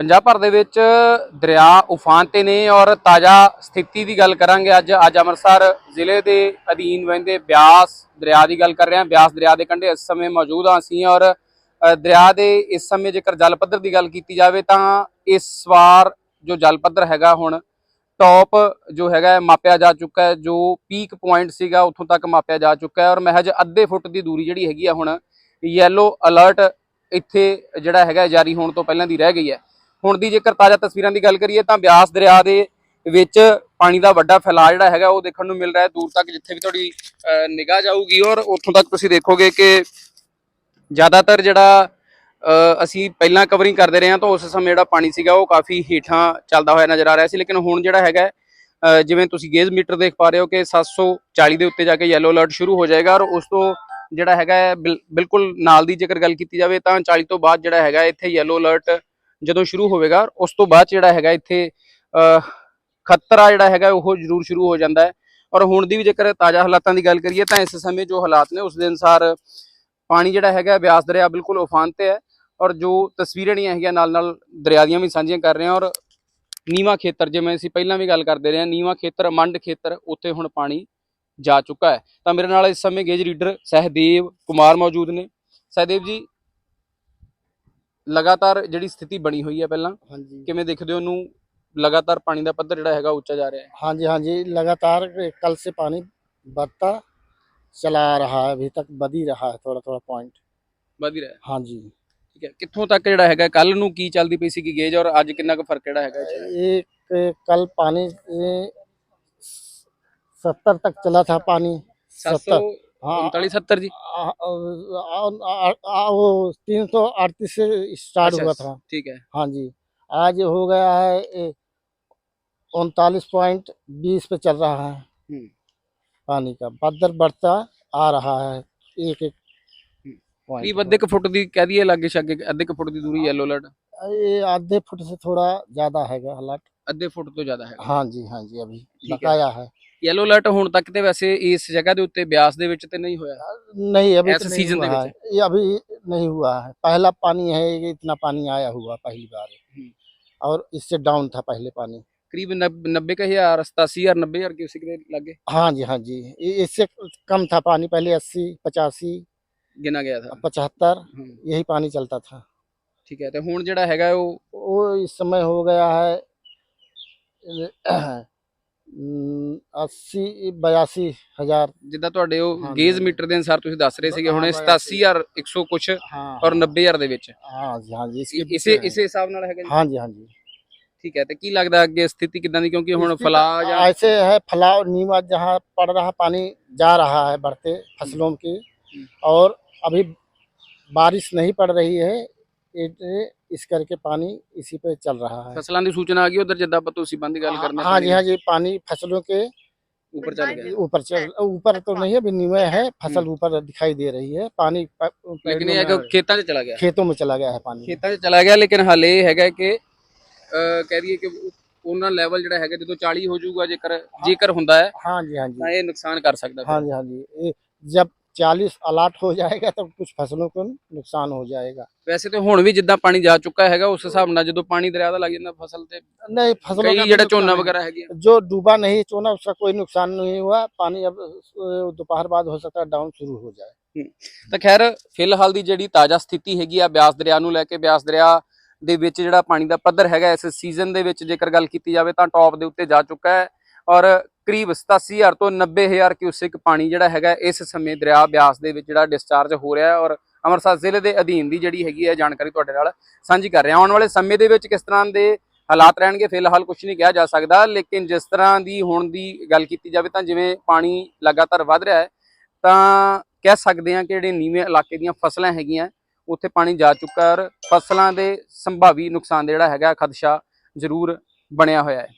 ਪੰਜਾਬ ਭਰ ਦੇ ਵਿੱਚ ਦਰਿਆ ਉਫਾਨ ਤੇ ਨੇ ਔਰ ਤਾਜ਼ਾ ਸਥਿਤੀ ਦੀ ਗੱਲ ਕਰਾਂਗੇ ਅੱਜ। ਅੱਜ ਅੰਮ੍ਰਿਤਸਰ ਜ਼ਿਲ੍ਹੇ ਦੇ ਅਧੀਨ ਵਹਿੰਦੇ ਬਿਆਸ ਦਰਿਆ ਦੀ ਗੱਲ ਕਰ ਰਹੇ ਹਾਂ। ਬਿਆਸ ਦਰਿਆ ਦੇ ਕੰਢੇ ਇਸ ਸਮੇਂ ਮੌਜੂਦ ਹਾਂ ਅਸੀਂ ਔਰ ਦਰਿਆ ਦੇ ਇਸ ਸਮੇਂ ਜੇਕਰ ਜਲ ਪੱਧਰ ਦੀ ਗੱਲ ਕੀਤੀ ਜਾਵੇ ਤਾਂ ਇਸ ਵਾਰ ਜੋ ਜਲ ਪੱਧਰ ਹੈਗਾ ਹੁਣ ਟੌਪ ਜੋ ਹੈਗਾ ਮਾਪਿਆ ਜਾ ਚੁੱਕਾ ਹੈ, ਜੋ ਪੀਕ ਪੁਆਇੰਟ ਸੀਗਾ ਉੱਥੋਂ ਤੱਕ ਮਾਪਿਆ ਜਾ ਚੁੱਕਾ ਹੈ ਔਰ ਮਹਿਜ ਅੱਧੇ ਫੁੱਟ ਦੀ ਦੂਰੀ ਜਿਹੜੀ ਹੈਗੀ ਆ ਹੁਣ ਯੈਲੋ ਅਲਰਟ ਇੱਥੇ ਜਿਹੜਾ ਹੈਗਾ ਜਾਰੀ ਹੋਣ ਤੋਂ ਪਹਿਲਾਂ ਦੀ ਰਹਿ ਗਈ ਹੈ। ਹੁਣ ਦੀ ਜੇਕਰ ਤਾਜ਼ਾ ਤਸਵੀਰਾਂ ਦੀ ਗੱਲ ਕਰੀਏ ਤਾਂ ਬਿਆਸ ਦਰਿਆ ਦੇ ਵਿੱਚ ਪਾਣੀ ਦਾ ਵੱਡਾ ਫੈਲਾਅ ਜਿਹੜਾ ਹੈਗਾ ਉਹ ਦੇਖਣ ਨੂੰ ਮਿਲ ਰਿਹਾ ਹੈ। ਦੂਰ ਤੱਕ ਜਿੱਥੇ ਵੀ ਤੁਹਾਡੀ ਨਿਗਾਹ ਜਾਊਗੀ ਔਰ ਉੱਥੋਂ ਤੱਕ ਤੁਸੀਂ ਦੇਖੋਗੇ ਕਿ ਜ਼ਿਆਦਾਤਰ ਜਿਹੜਾ ਅਸੀਂ ਪਹਿਲਾਂ ਕਵਰਿੰਗ ਕਰਦੇ ਰਹੇ ਹਾਂ ਤਾਂ ਉਸ ਸਮੇਂ ਜਿਹੜਾ ਪਾਣੀ ਸੀਗਾ ਉਹ ਕਾਫੀ ਹੇਠਾਂ ਚੱਲਦਾ ਹੋਇਆ ਨਜ਼ਰ ਆ ਰਿਹਾ ਸੀ। ਲੇਕਿਨ ਹੁਣ ਜਿਹੜਾ ਹੈਗਾ ਜਿਵੇਂ ਤੁਸੀਂ ਗੇਜ ਮੀਟਰ ਦੇਖ ਪਾ ਰਹੇ ਹੋ ਕਿ 740 ਦੇ ਉੱਤੇ ਜਾ ਕੇ ਯੈਲੋ ਅਲਰਟ ਸ਼ੁਰੂ ਹੋ ਜਾਏਗਾ ਔਰ ਉਸ ਤੋਂ ਜਿਹੜਾ ਹੈਗਾ ਹੈ ਬਿਲ- ਬਿਲਕੁਲ ਨਾਲ ਦੀ ਜੇਕਰ ਗੱਲ ਕੀਤੀ ਜਾਵੇ ਤਾਂ 40 ਤੋਂ ਬਾਅਦ ਜਿਹੜਾ ਹੈਗਾ ਇੱਥੇ ਯੈਲੋ ਅਲਰਟ ਜਦੋਂ ਸ਼ੁਰੂ ਹੋਵੇਗਾ ਔਰ ਉਸ ਤੋਂ ਬਾਅਦ ਜਿਹੜਾ ਹੈਗਾ ਇੱਥੇ ਅਹ, ਖਤਰਾ ਜਿਹੜਾ ਹੈਗਾ ਉਹ ਜ਼ਰੂਰ ਸ਼ੁਰੂ ਹੋ ਜਾਂਦਾ ਹੈ। ਔਰ ਹੁਣ ਦੀ ਵੀ ਜੇਕਰ ਤਾਜ਼ਾ ਹਾਲਾਤਾਂ ਦੀ ਗੱਲ ਕਰੀਏ ਤਾਂ ਇਸ ਸਮੇਂ ਜੋ ਹਾਲਾਤ ਨੇ ਉਸ ਦੇ ਅਨੁਸਾਰ ਪਾਣੀ ਜਿਹੜਾ ਹੈਗਾ ਬਿਆਸ ਦਰਿਆ ਬਿਲਕੁਲ ਉਫਾਨ ਤੇ ਹੈ ਔਰ ਜੋ ਤਸਵੀਰਾਂ ਨਹੀਂ ਹੈਗੀਆਂ ਨਾਲ ਨਾਲ ਦਰਿਆ ਦੀਆਂ ਵੀ ਸਾਂਝੀਆਂ ਕਰ ਰਹੇ ਹਾਂ ਔਰ ਨੀਵਾ ਖੇਤਰ ਜਿਵੇਂ ਅਸੀਂ ਪਹਿਲਾਂ ਵੀ ਗੱਲ ਕਰਦੇ ਰਹੇ ਹਾਂ ਨੀਵਾ ਖੇਤਰ ਮੰਡ ਖੇਤਰ ਉੱਥੇ ਹੁਣ ਪਾਣੀ ਜਾ ਚੁੱਕਾ ਹੈ। ਤਾਂ ਮੇਰੇ ਨਾਲ ਇਸ ਸਮੇਂ ਗੇਜ ਰੀਡਰ ਸਹਿਦੇਵ ਕੁਮਾਰ ਮੌਜੂਦ ਨੇ। ਸਹਿਦੇਵ ਜੀ ਲਗਾਤਾਰ ਜਿਹੜੀ ਸਥਿਤੀ ਬਣੀ ਹੋਈ ਹੈ ਪਹਿਲਾਂ ਹਾਂਜੀ। ਕਿਵੇਂ ਦੇਖਦੇ ਹੋ ਉਹਨੂੰ? ਲਗਾਤਾਰ ਪਾਣੀ ਦਾ ਪੱਧਰ ਜਿਹੜਾ ਹੈਗਾ ਉੱਚਾ ਜਾ ਰਿਹਾ ਹੈ। ਹਾਂਜੀ ਹਾਂਜੀ। लगातार कल से पानी बढ़ता चला आ रहा है अभी तक बढ़ ही रहा है थोड़ा थोड़ा ਵਧ ਹੀ ਰਿਹਾ ਹੈ। हाँ ਠੀਕ ਹੈ। ਕਿੱਥੋਂ ਤੱਕ ਜਿਹੜਾ ਹੈਗਾ ਕੱਲ ਨੂੰ ਕੀ ਚੱਲਦੀ ਪਈ ਸੀ ਕਿ ਗੇਜ ਔਰ ਅੱਜ ਕਿੰਨਾ ਕੁ ਫ਼ਰਕ ਜਿਹੜਾ ਹੈਗਾ ਇਹ ਕੱਲ ਪਾਣੀ कल ਤੱਕ ਚਲਾ तक ਪਾਣੀ था उनतालीस सत्तर जी आ, आ, आ, आ, वो तीन सौ अड़तीस से स्टार्ट अच्छा, हुआ था ठीक है हाँ जी आज हो गया है उनतालीस पॉइंट बीस पे चल रहा है पानी का बदर बढ़ता ਆ ਰਹਾ ਹੈ ਇੱਕ ਇੱਕ ਕੀ ਅੱਧੇ ਕੁ ਫੁੱਟ ਦੀ ਕਹਿ ਦਈਏ ਲਾਗੇ ਛਾਗੇ ਅੱਧੇ ਕੁ ਫੁੱਟ ਦੀ ਦੂਰੀ ਯੈਲੋ ਅਲਰਟ ये आधे फुट से थोड़ा ज्यादा है हालात ਅੱਧੇ ਫੁੱਟ ਤੋਂ ਜ਼ਿਆਦਾ ਹੈਗਾ हाँ जी हाँ जी अभी ठीक है। बकाया है ਯੈਲੋ ਅਲਰਟ ਹੁਣ ਤੱਕ ਤੇ ਵੈਸੇ ਇਸ ਜਗ੍ਹਾ ਦੇ ਉੱਤੇ ਬਿਆਸ ਦੇ ਵਿੱਚ ਤੇ ਨਹੀਂ ਹੋਇਆ नहीं अभी ऐसे तो नहीं सीजन दे हुआ है ये अभी नहीं हुआ है पहला पानी है ये इतना पानी आया हुआ पहली बार हम्म। और इससे डाउन था पहले पानी ਕਰੀਬ 90 ਕੁ ਹਜ਼ਾਰ 87 ਹਜ਼ਾਰ 90 ਹਜ਼ਾਰ ਕਿਊਸਿਕ ਦੇ ਲਾਗੇ हाँ जी हाँ जी ये- इससे कम था पानी पहले अस्सी पचासी ਗਿਣਾ ਗਿਆ था पचहत्तर ਹਮ, यही पानी चलता था ਠੀਕ ਹੈ ਤੇ ਹੁਣ ਜਿਹੜਾ ਹੈਗਾ ਉਹ वो इस समय हो गया है अम, अस्सी बयासी हजार ਜਿੱਦਾਂ ਤੁਹਾਡੇ ਉਹ ਹਾਂਜੀ, ਗੇਜ ਹਾਂਜੀ। ਮੀਟਰ ਦੇ ਅਨਸਾਰ ਤੁਸੀਂ ਦੱਸ ਰਹੇ ਸੀਗੇ ਹੁਣੇ ਹਾਂ, 87100 ਕੁਛ हाँ ਔਰ 90000 ਦੇ ਵਿੱਚ हाँ जी हाँ जी इसके बीच ਇਸੇ में है। ਇਸੇ ਹਿਸਾਬ ਨਾਲ ਹੈਗਾ ਜੀ हाँ जी हाँ जी ਠੀਕ ਹੈ ਤੇ ਕੀ ਲੱਗਦਾ ਅੱਗੇ ਸਥਿਤੀ ਕਿਦਾਂ ਦੀ ਕਿਉਂਕਿ ਹੁਣ इसकी- ਫਲਾ ਜਾਂ ऐसे है फलाव नीमा जहाँ पड़ रहा पानी जा रहा है बढ़ते फसलों की हम्म। और अभी बारिश नहीं पड़ रही है इस करके पानी इसी पे चल रहा है। फ़सलों की सूचना आ गई उधर जद्दा पतो सी बंद गल करना हाँ जी हाँ। जी पानी फ़सलों के ऊपर चल गया ऊपर चल ऊपर तो नहीं अभी नीवे है फ़सल हम्म। ऊपर दिखाई दे रही है पानी लेकिन ये खेतों में चला गया। खेतों में चला गया है पानी। खेतों में चला गया लेकिन हाल ये हैगा कि कह है कि ਉਹਨਾਂ ਲੈਵਲ ਜਿਹੜਾ ਹੈਗਾ ਜਦੋਂ 40 ਹੋ ਜਾਊਗਾ ਜੇਕਰ ਜੇਕਰ ਹੁੰਦਾ ਹੈ ਹਾਂਜੀ ਹਾਂਜੀ ਤਾਂ ਇਹ ਨੁਕਸਾਨ ਕਰ ਸਕਦਾ ਹਾਂਜੀ ਹਾਂਜੀ ਇਹ ਜਦ चालीस अलाट हो जाएगा तब कुछ फसलों को नुकसान हो जाएगा ਵੈਸੇ ਤੇ ਹੁਣ ਵੀ ਜਿੱਦਾਂ ਪਾਣੀ ਜਾ ਚੁੱਕਾ ਹੈਗਾ ਉਸ ਹਿਸਾਬ ਨਾਲ ਜਦੋਂ ਪਾਣੀ ਦਰਿਆ ਦਾ ਲੱਗ ਜਾਂਦਾ ਫਸਲ ਤੇ नहीं फसलों का ਕਈ भी ਜਿਹੜਾ नुकसान ਝੋਨਾ है। ਵਗੈਰਾ ਹੈਗੀ जो डूबा नहीं चोना उसका कोई नुकसान नहीं हुआ पानी अब अ, दोपहर बाद हो सकता है डाउन शुरू हो जाए ਤਾਂ ਖੈਰ ਫਿਲਹਾਲ ਦੀ ਜਿਹੜੀ ਤਾਜ਼ਾ ਸਥਿਤੀ ਹੈਗੀ ਆ ਬਿਆਸ ਦਰਿਆ ਨੂੰ ਲੈ ਕੇ ਬਿਆਸ ਦਰਿਆ ਦੇ ਵਿੱਚ ਜਿਹੜਾ ਪਾਣੀ ਦਾ ਪੱਧਰ ਹੈਗਾ ਇਸ ਸੀਜ਼ਨ ਦੇ ਵਿੱਚ ਜੇਕਰ ਗੱਲ ਕੀਤੀ ਜਾਵੇ ਤਾਂ ਟੌਪ ਦੇ ਉੱਤੇ ਜਾ ਚੁੱਕਾ ਹੈ ਔਰ ਕਰੀਬ 87000 ਤੋਂ 90000 ਕਿਊਸਿਕ ਪਾਣੀ ਜਿਹੜਾ ਹੈਗਾ ਇਸ ਸਮੇਂ ਦਰਿਆ ਬਿਆਸ ਦੇ ਵਿੱਚ ਜਿਹੜਾ ਡਿਸਚਾਰਜ ਹੋ ਰਿਹਾ ਹੈ ਔਰ ਅੰਮ੍ਰਿਤਸਰ ਜ਼ਿਲ੍ਹੇ ਦੇ ਅਧੀਨ ਦੀ ਜਿਹੜੀ ਹੈਗੀ ਹੈ ਜਾਣਕਾਰੀ ਤੁਹਾਡੇ ਨਾਲ ਸਾਂਝੀ ਕਰ ਰਿਹਾ ਆਉਣ ਵਾਲੇ ਸਮੇਂ ਦੇ ਵਿੱਚ ਕਿਸ ਤਰ੍ਹਾਂ ਦੇ ਹਾਲਾਤ ਰਹਿਣਗੇ ਫਿਲਹਾਲ ਕੁਝ ਨਹੀਂ ਕਿਹਾ ਜਾ ਸਕਦਾ, ਲੇਕਿਨ ਜਿਸ ਤਰ੍ਹਾਂ ਦੀ ਹੁਣ ਦੀ ਗੱਲ ਕੀਤੀ ਜਾਵੇ ਤਾਂ ਜਿਵੇਂ ਪਾਣੀ ਲਗਾਤਾਰ ਵੱਧ ਰਿਹਾ ਹੈ, ਤਾਂ ਕਹਿ ਸਕਦੇ ਹਾਂ ਕਿ ਜਿਹੜੇ ਨੀਵੇਂ ਇਲਾਕੇ ਦੀਆਂ ਫਸਲਾਂ ਹੈਗੀਆਂ, ਉੱਥੇ ਪਾਣੀ ਜਾ ਚੁੱਕਾ ਔਰ ਫਸਲਾਂ ਦੇ ਸੰਭਾਵੀ ਨੁਕਸਾਨ ਜਿਹੜਾ ਹੈਗਾ ਖਦਸ਼ਾ ਜ਼ਰੂਰ ਬਣਿਆ ਹੋਇਆ ਹੈ।